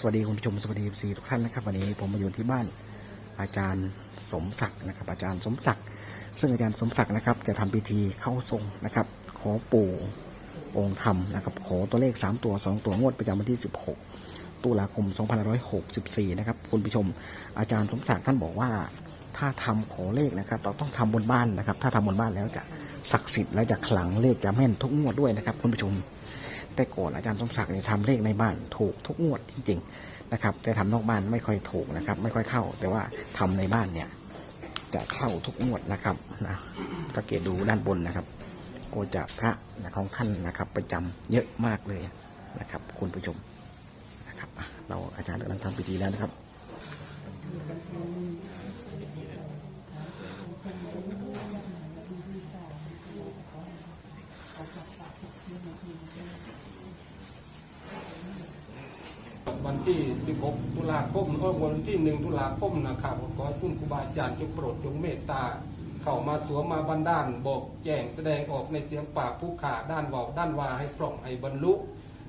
สวัสดีคุณผู้ชมสวัสดีสีทุกท่านนะครับวันนี้ผมมาอยู่ที่บ้านอาจารย์สมศักดิ์นะครับ อาจารย์สมศักดิ์ซึ่งอาจารย์สมศักดิ์นะครับ จะทำพิธีเข้าทรงนะครับ ขอปู่องค์ธรรมนะครับ ขอตัวเลข 3 ตัว 2 ตัวงวดประจำวันที่ 16 ตุลาคม 2564 นะครับคุณผู้ชม อาจารย์สมศักดิ์ท่านบอกว่า ถ้าทำขอเลขนะครับ เราต้องทำบนบ้านนะครับ ถ้าทำบนบ้านแล้วจะศักดิ์สิทธิ์และจะขลังเลขจะแม่นทุกงวดด้วยนะครับคุณผู้ชม แต่ก่อนอาจารย์สมศักดิ์เนี่ยทำเลขในบ้านถูกทุกงวดจริงๆนะครับ แต่ทำนอกบ้านไม่ค่อยถูกนะครับ ไม่ค่อยเข้า แต่ว่าทำในบ้านเนี่ย จะเข้าทุกงวดนะครับนะสังเกตดูด้านบนนะครับก็จะพระนะของท่านนะครับ ประจำเยอะมากเลยนะครับ คุณผู้ชมนะครับ เราอาจารย์กำลังทำพิธีแล้วนะครับ วันที่ 16 ตุลาคมเออวันที่ 1 ตุลาคมนะครับขอให้คุณครูบาอาจารย์จงโปรดจงเมตตา เข้ามาสวมมาบันดาลบอกแจ้งแสดงออกในเสียงปากผู้ขาด้านเวาด้านวาให้ปล่องให้บรรลุ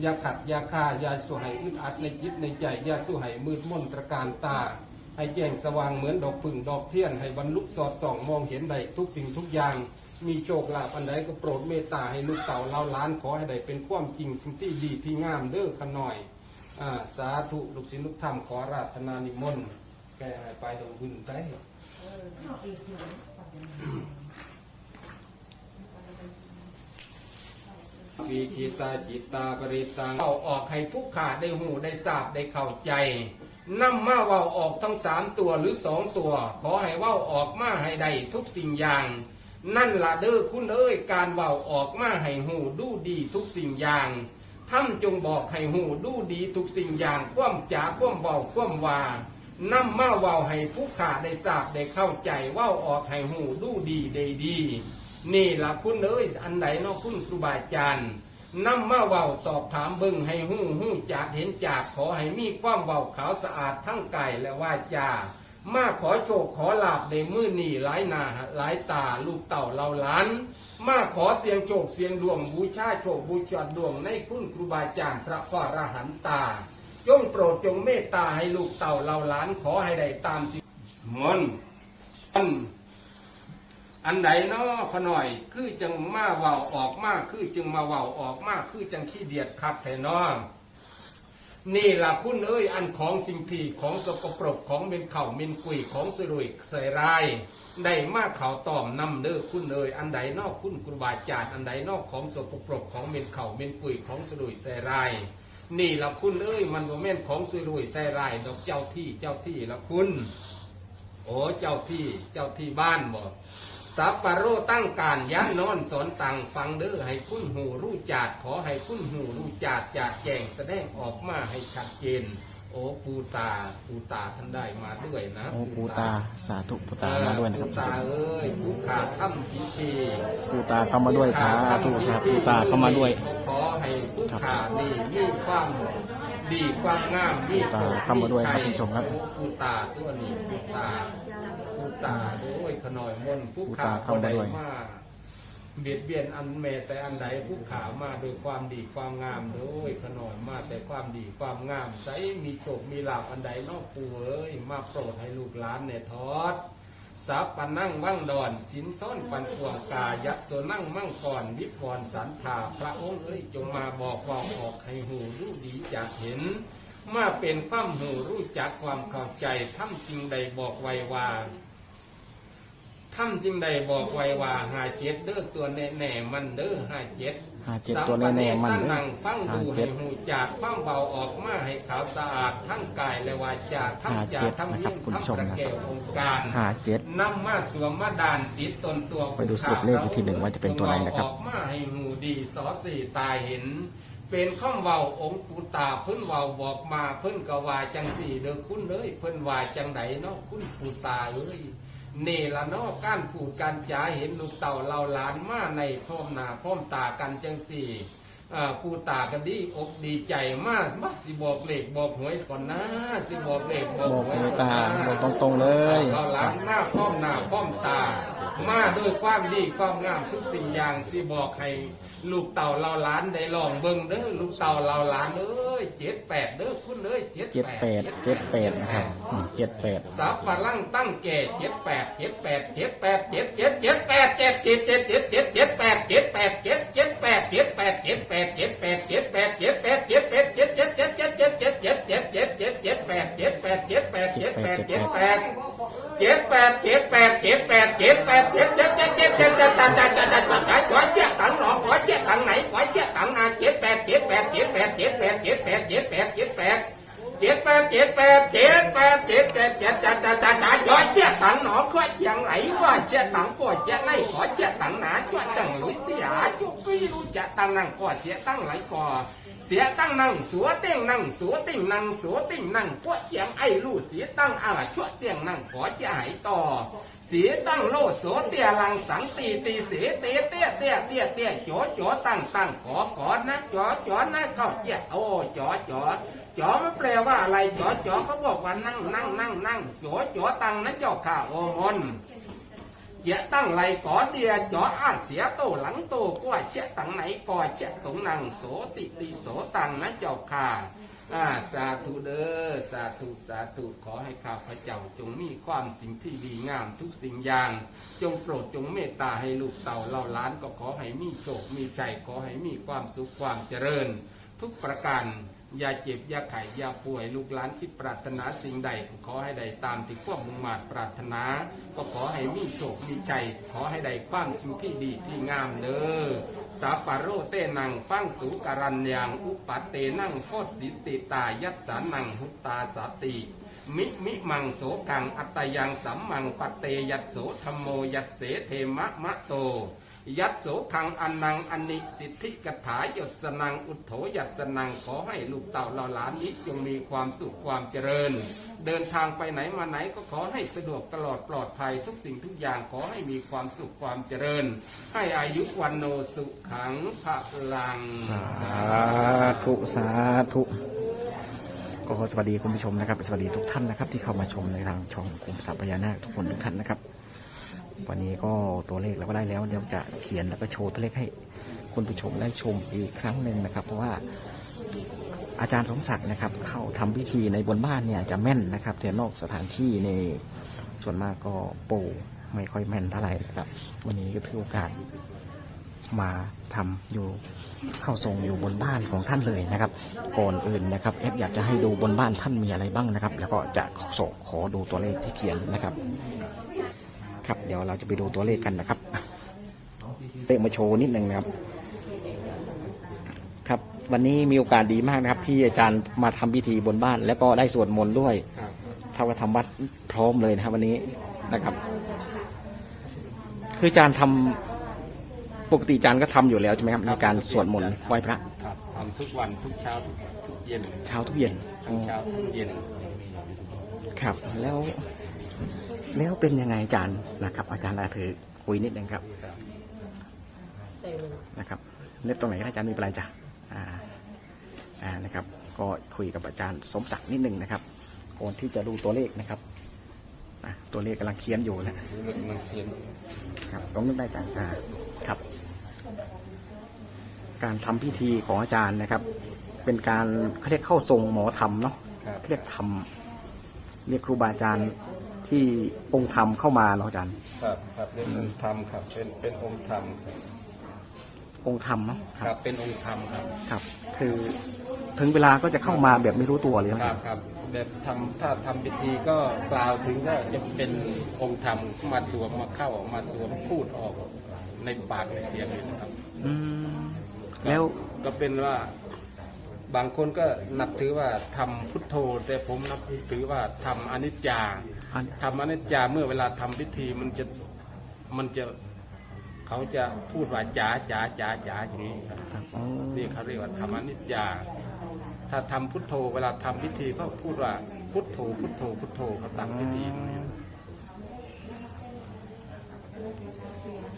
อย่าขัดอย่าฆ่าอย่าสู้ให้อึดอัดในจิตในใจอย่าสู้ให้มืดมนตรการตา ให้แจ้งสว่างเหมือนดอกพึ่งดอกเทียนให้บรรลุสอดส่องมองเห็นได้ทุกสิ่งทุกอย่างมีโชคลาภอันใดก็โปรดเมตตาให้ลูกเต่าเล่าล้านขอให้ได้เป็นความจริงสิ่งที่ดีที่งามเด้อขะน่อย อ่าสาธุลูกศิษย์ลูกธรรมขอราธนานิมนต์แก่ให้ไปดงบุญไปวีคีตาจิตตาปริตังเอาออกให้ผู้ขาได้หูได้ทราบได้เข้าใจนำมาเว้าออกทั้งสามตัวหรือสองตัว ขอให้เว้าออกมาให้ได้ทุกสิ่งอย่าง นั่นละเด้อคุณเอ้ยการเว้าออกมาให้หูดูดีทุกสิ่งอย่าง ท่านจงบอกให้หูดูดีทุกสิ่งอย่างความจ๋าความเบาความวานำมาเว้าให้ผู้ขาได้ทราบได้เข้าใจเว้าออกให้หูดูดีได้ดี นี่ละคุณเอ้ยอันไหนนาะคุณครูบาอาจารย์นำมาเว้าสอบถามเบิ่งให้หูหูจากเห็นจากขอให้มีความเว้าขาวสะอาดทั้งกายและวาจามาขอโชคขอลาบในมือนี่หลายหนาหลายตาลูกเต่าเราหลาน มาขอเสียงโชคเสียงดวงบูชาโชคบูชาดวงในคุณครูบาอาจารย์พระฟารหันตา จงโปรดจงเมตตาให้ลูกเต่าเราหลานขอให้ได้ตามที่มนต์อันอันไหนเนาะขน่อย คือจังมาเว้าออกมาคือจึงมาเว้าออกมาคือจังขี้เดียดคักแท้เนาะนี่ล่ะคุณเอ้ยอันของสิ่งที่ของสกปรกของเมนเข่าเมนกุยของสรุยใส่ราย ได้มาเขาตอมนำเด้อคุณเอยอันใดนอกคุณครูบาอาจารย์อันใดนอกของสกปรกของเม็นเข่าเม็นกุยของสรุยใส่ราย นี่ละคุณเอ้ยมันบ่แม่นของสรุยใส่รายดอกเจ้าที่เจ้าที่ละคุณ โอ้เจ้าที่เจ้าที่บ้านบ่สัปปะโรตั้งการยันนอนสอนตังฟังเด้อให้คุณหูรู้จักขอให้คุณหูรู้จักจากแจงแสดงออกมาให้ชัดเจน โอ้ปูตาปูตาท่านได้มาด้วยนะโอ้ปูตาสาธุปูตามาด้วยนะครับปูตาเอ้ยผู้ขาดถ้ำพิธีปูตาเข้ามาด้วยสาธุสาธุปูตาเข้ามาด้วยขอให้ผู้ขาดนี่มีความดีความงามมีปูตาเข้ามาด้วยครับคุณผู้ชมครับปูตาตัวนี้ปูตาปูตาโอ้ยขน่อยมนต์ผู้ปูขาตาเข้ามาด้วยมาเบียดเบียนอันแม่แต่อันใดผู้ขามาโดวยความดีความงามโดยขน่อยมาแต่ ความดีความงามใสมีโชคมีลาภอันใดนอกปูเอ้ยมาโปรดให้ลูกหลานเนี่ยทอดสัพปนั่งมั่งดอนสินซ่อนปันสวงกายะโสนั่งมั่งก่อนวิปรสันธาพระองค์เอ้ยจงมาบอกบอกออกให้หูรู้ดีจากเห็น มาเป็นความหูรู้จักความเข้าใจทำจริงใดบอกไว้ว่า ทำจริงใดบอกไว้ว่าหาเจ็ดเด้อตัวแน่แน่ๆมันเด้อหาเจ็ดหาเจ็ดตัวแน่ๆมันเด้อนั่งฟังดูหาเจ็ให้ดหูจากความเบาออกมาให้ขาวสะอาดทั้งกายและวาจาทั้งหาจาเจ็ดทั้งนะครัยิ่บงคุณผู้ชทั้มงประนะแก้วองค์การหาเจ็ดนำมาสวมมาดานติดตนตัวไปดูสูตรเลขอีกทีหนึ่งว่าจะเป็นตัวไหนนะครับออกมาให้หูดีสอสี่ตายเห็นเป็นข้อมเว้าองค์ปูตาเพิ่นเว้าบอกมาเพิ่นก็ว่าจังสี่เด้อคุณเลยเพิ่นว่าจังไดเนาะคุณปูตาเอ้ย นี่ละเนาะการพูดการจาเห็นลูกเต่าเราหลานมาในพร้อมหน้าพร้อมตากันจังสี่อ่าปูตากันดีอกดีใจมากมาสิบอกเลขบอกหวยก่อนนะ สิบอกเลขบอกบอกหวยเลยก่อนตานะบอกตรงๆเลยเราหลานหน้าพร้อมหน้าพร้อมตา มาด้วยความดีความงามทุกสิ่งอย่างสิบอกให้ลูกเต่าเราล้านได้ลองเบิ่งเด้อลูกเต่าเราล้านเอ้ยเจ็ดแปดเด้อคุณเอ้ยเจ็ดเจ็ดแปแปดดเจ็ดแปดนะครับอืมเจ็ดแปดสับปะรังตั้งแก่เจ็ดแปดเจ็ดแปดเจ็ดแปดเจ็ดเจ็ดเจ็ดแปดเจ็ดเจ็ดเจ็ดเจ็ดเจ็ดเจ็ดแปดเจ็ดแปดเจ็ดเจ็ดแปดเจ็ดแปดเจ็ดแปดเจ็ดแปดเจ็ดแปดเจ็ดแปดเจ็ดแปดเจ็ดเจ็ดเจ็ดเจ็ดเจ็ดเจ็ดเจ็ดเจ็ดเจ็ดเจ็ดเจ็ดเจ็ดแปดเจ็ดแปดเจ็ดแปดเจ็ดแปดเจ็ดแปด เจ็ดแปดเจ็ดแปดเจ็ดแปดเจ็ดแปดเจ็ดเจ็ดเจ็ดเจ็ดเจ็ดเจ็ดเจ็ดเจ็ดเจ็ดเจ็ดเจ็ดเจ็ดขอเจ็ดตังหนอขอเจ็ดตังไหนขอเจ็ดตังนาเจ็ดแปดเจ็ดแปดเจ็ดแปดเจ็ดแปดเจ็ดแปดเจ็ดแปดเจ็ดแปด เจ็ดแปดเจ็ดแปดเจ็ดแปดเจ็ดเจ็ดเจ็ดเจ็ดเจ็ดเจ็ดเจ็ดขอเจ็ดตังหนอขออย่างไหนว่าเจ็ดตังก็เจ็ดไหนขอเจ็ดตังหนาจวดจังลุยเสียจุกไม่รู้จะตังนั่งก็เสียตังไหลก่อเสียตั้งนั่งสัวเต้งนั่งสัวติ่งนั่งสัวติ่งนั่งพวกเจียงไอ้ลู่เสียตั้งอาชั่วเตียงนั่งขอจะหายต่อ เสียตั้งโลดโสเตียลังสังตีตีเสียเตี้ยเตี้ยเตี้ยเตี้ยเตี้ยจ๋อจ๋อตั้งตั้งขอขอนะจ๋อจ๋อนะก็เจ้าโอ้จ๋อจ๋อ จ๋อมันแปลว่าอะไรจ๋อจ๋อเขาบอกว่านั่งนั่งนั่งนั่งจ๋อจ๋อตั้งนะเจ้าข้าโอมนเจ้าตั้งไรก่อเดียจออาเสียโตหลังโตกว่าเจ้าตั้งไหนก่อเจ้าตรงนังโสติติโสตังนะเจ้าค่ะอาสาธุเด้อสาธุสาธุขอให้ข้าพเจ้าจงมีความสิ่งที่ดีงามทุกสิ่งอย่าง จงโปรดจงเมตตาให้ลูกเต่าเล่าล้านก็ขอให้มีโชคมีใจขอให้มีความสุขความเจริญ ทุกประการ อย่าเจ็บ อย่าไข้อย่าป่วย ลูกหลานที่ปรารถนาสิ่งใด ขอให้ได้ตามที่ความมุ่งมา่ปรารถนา ก็ขอให้มีโชคมีใจ ขอให้ได้ความสิ่งที่ดีที่งามเด้อสาปาโรเตนังฟังสูการันยังอุปเตนังโคตสิติตายัสสานังหุตตาสาติมิมิมังโสกังอัตตยังสัมมังปเตยัตโสธรรมโมยัตเสเทมะมะโต ยัตโสคังอันนังอันนิสิทธิกถายศสนังอุทโธยัตสนังขอให้ลูกเต่าเหล่าหลานนี้จงมีความสุขความเจริญ เดินทางไปไหนมาไหนก็ขอให้สะดวกตลอดปลอดภัยทุกสิ่งทุกอย่างขอให้มีความสุขความเจริญ ให้อายุวันโนสุขังพระลัง สาธุสาธุก็ขอสวัสดีคุณผู้ชมนะครับสวัสดีทุกท่านนะครับที่เข้ามาชมในทางช่องกลุ่มสัพพยานาคทุกคนทุกท่านนะครับ วันนี้ก็ตัวเลขเราก็ได้แล้วเดี๋ยวจะเขียนแล้วก็โชว์ตัวเลขให้คุณผู้ชมได้ชมอีกครั้งหนึ่งนะครับ เพราะว่าอาจารย์สมศักดิ์นะครับ เข้าทำพิธีในบนบ้านเนี่ยจะแม่นนะครับแต่นอกสถานที่ในส่วนมากก็ปูไม่ค่อยแม่นเท่าไหร่นะครับ วันนี้ก็ถือโอกาสมาทำอยู่เข้าทรงอยู่บนบ้านของท่านเลยนะครับ ก่อนอื่นนะครับเอฟอยากจะให้ดูบนบ้านท่านมีอะไรบ้างนะครับ แล้วก็จะขอขอดูตัวเลขที่เขียนนะครับ ครับ เดี๋ยวเราจะไปดูตัวเลขกันนะครับเลขมาโชว์นิดนึงนะครับ ครับ วันนี้มีโอกาสดีมากนะครับ ที่อาจารย์มาทำพิธีบนบ้าน แล้วก็ได้สวดมนต์ด้วยครับเท่ากับทำวัดพร้อมเลยนะครับ วันนี้นะครับ คืออาจารย์ทำปกติอาจารย์ก็ทำอยู่แล้วใช่ไหมครับในการสวดมนต์ไหว้พระครับทำทุกวันทุกเช้าทุกทุกเย็นเช้าทุกเย็นทั้งเช้าทุกเย็นครับแล้ว แล้วเป็นยังไงอาจารย์นะครับ อาจารย์อาถือคุยนิดนึงครับนะครับเล็บตรงไหนก็ได้อาจารย์มีอะไรจ้ะอ่าอ่านะครับ ก็คุยกับอาจารย์สมศักดิ์นิดนึงนะครับก่อนที่จะดูตัวเลขนะครับอะตัวเลขกำลังเขียนอยู่นะมันเขียนครับต้องนึกได้จ้ะอ่าครับ การทำพิธีของอาจารย์นะครับ เป็นการเขาเรียกเข้าทรงหมอธรรมเนาะครับเรียกธรรมเรียกครูบาอาจารย์ ที่องค์ธรรมเข้ามาเนาะอาจารย์ ครับครับเป็นองค์ธรรมครับ เป็นเป็นองค์ธรรมครับองค์ธรรมเนาะคครัรับบเป็นองค์ธรรมครับ ครับ คือถึงเวลาก็จะเข้ามาแบบไม่รู้ตัวเลยคนะครัรับบครับแบบทำถ้าทำพิธีก็กล่าวถึงว่าจะเป็นองค์ธรรมมาสวมมาเข้ามาสวมพูดออกในปากในเสียงเลยนะครับอืมแล้วก็เป็นว่า บางคนก็นับถือว่าทำพุทโธ แต่ผมนับถือว่าทำอนิจจาอัน ทำอนิจจาเมื่อเวลาทำพิธีมันจะมันจะเขาจะพูดว่าจ๋าจ๋าจ๋าจ๋าอย่างนี้ครับครับอ๋อนี่เขาเรียกว่าธรรมนิจจา ถ้าทำพุทโธ เวลาทำพิธีเขาพูดว่าพุทโธ พุทโธ พุทโธเขาตั้งพิธีตรงนี้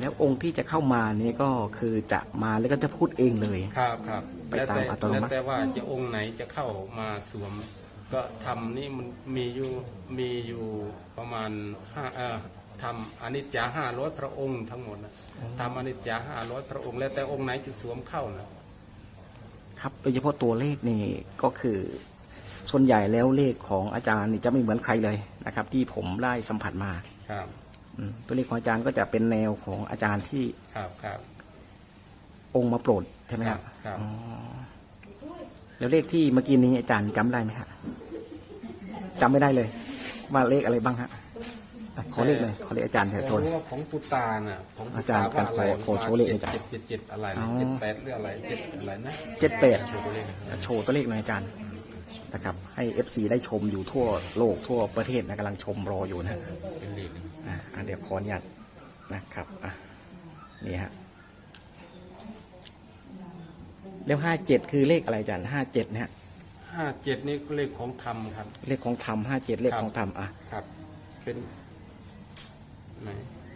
แล้วองค์ที่จะเข้ามานี่ก็คือจะมาแล้วก็จะพูดเองเลย ครับครับ ไปแล้วตามแต่อัตโนมัติ แล้วแต่ว่าจะองค์ไหนจะเข้ามาสวม ก็ทำนี่มันมีอยู่มีอยู่ประมาณห้าเออทำอนิจจาห้าร้อยพระองค์ทั้งหมดนะทำอนิจจาห้าร้อยพระองค์ แล้วแต่องค์ไหนจะสวมเข้านะครับโดยเฉพาะตัวเลขนี่ก็คือ ส่วนใหญ่แล้วเลขของอาจารย์นี่จะไม่เหมือนใครเลยนะครับ ที่ผมได้สัมผัสมาครับอืมตัวเลขของอาจารย์ก็จะเป็นแนวของอาจารย์ที่ครับครับ องค์มาโปรดใช่ไหมครับครับ อ๋อแล้วเลขที่เมื่อกี้นี้อาจารย์จำได้ไหมฮะจำไม่ได้เลย ว่าเลขอะไรบ้างฮะอะขอเลขเลยขอเลขอาจารย์เถอะโทษรู้ว่าของปุตาน่ะของปุอาจารย์ว่าอะไรขอขอโชว์เลขหน่อยอาจารย์เจ็ดเจ็ดเจ็ดอะไรอ๋นะอ เจ็ดแปดหรืออะไรเจ็ดอะไรนะเจ็ดแปด โชว์ตัวเลขหน่อยโชว์ตัวเลขหน่อยอาจารย์นะครับ ให้ FC ได้ชมอยู่ทั่วโลกทั่วประเทศนะกำลังชมรออยู่นะเป็นเลขนะอะอะเดี๋ยวขออนุญาตนะครับอะนี่ฮะ แล้วห้าเจ็ดคือเลขอะไรอาจารย์ห้าเจ็ดเนี่ยห้าเจ็ดนี่ก็เลขของธรรมครับ เลขของธรรมห้าเจ็ดเลขของธรรมอะครับ เป็นไหน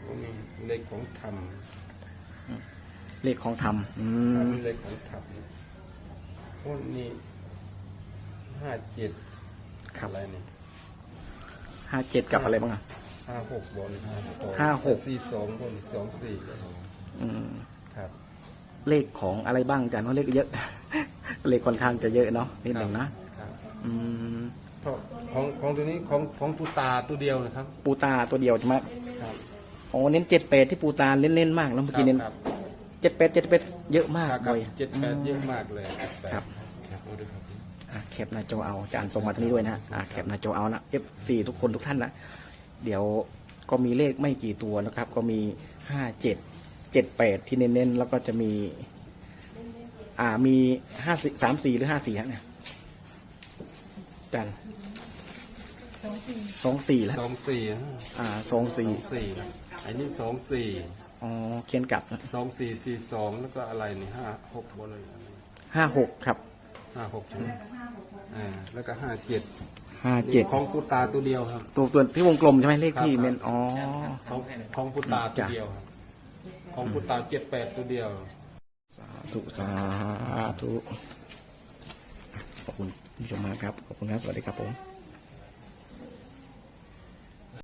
ตรงนี้เลขของธรรมเลขของธรรมอืครับมเลขของธรรมพวกนี้ห้าเจ็ดครับอะไรนี่ห้าเจ็ดกับอะไรบ้างอะห้าหกบนห้าสองห้าหกสี่สองบนสองสี่อืมครับ เลขของอะไรบ้างอาจารย์เพราะเลขเยอะ เลขค่อนข้างจะเยอะเนาะนิดหนึ่งนะครับอืมเพราะของของตัวนี้ของของปูตาตัวเดียวนะครับ ปูตาตัวเดียวใช่ไหมครับอ๋อเน้นเจ็ดแปดที่ปูตาเน้นๆมากแล้วเมื่อกี้เน้นครับเจ็ดแปดเจ็ดแปดเยอะมากครับบ่อยเจ็ดแปดเยอะมากเลยเจ็ดแปดครับครับเอาด้วยครับอะแคปหน้าจอเอาอาจารย์ส่งมาทางนี้ด้วยนะอะแคปหน้าจอเอานะ F4 ทุกคนทุกท่านนะเดี๋ยวก็มีเลขไม่กี่ตัวนะครับ ก็มีห้าเจ็ด เจ็ดแปดที่เน้นๆแล้วก็จะมี อ่ามีห้าสามสี่หรือห้าสี่ฮะเนี่ยอาจารย์สองสี่แล้วสองสี่อ่าสองสี่สองสี่อันนี้สองสี่อ๋อเขียนกลับสองสี่สี่สองแล้วก็อะไรนี่ห้าหกบนเลยห้าหกครับห้าหกใช่ไหมอ่าแล้วก็ห้าเจ็ดห้าเจ็ดของปูตาตัวเดียวครับ ตัวตัวที่วงกลมใช่ไหมเลขที่ครับเมนอ๋อของของพุตาตัวเดียวครับ ของคุณตาเจ็ดแปดตัวเดียว สาธุ สาธุ ขอบคุณผู้ชมมากครับ ขอบคุณครับ สวัสดีครับผม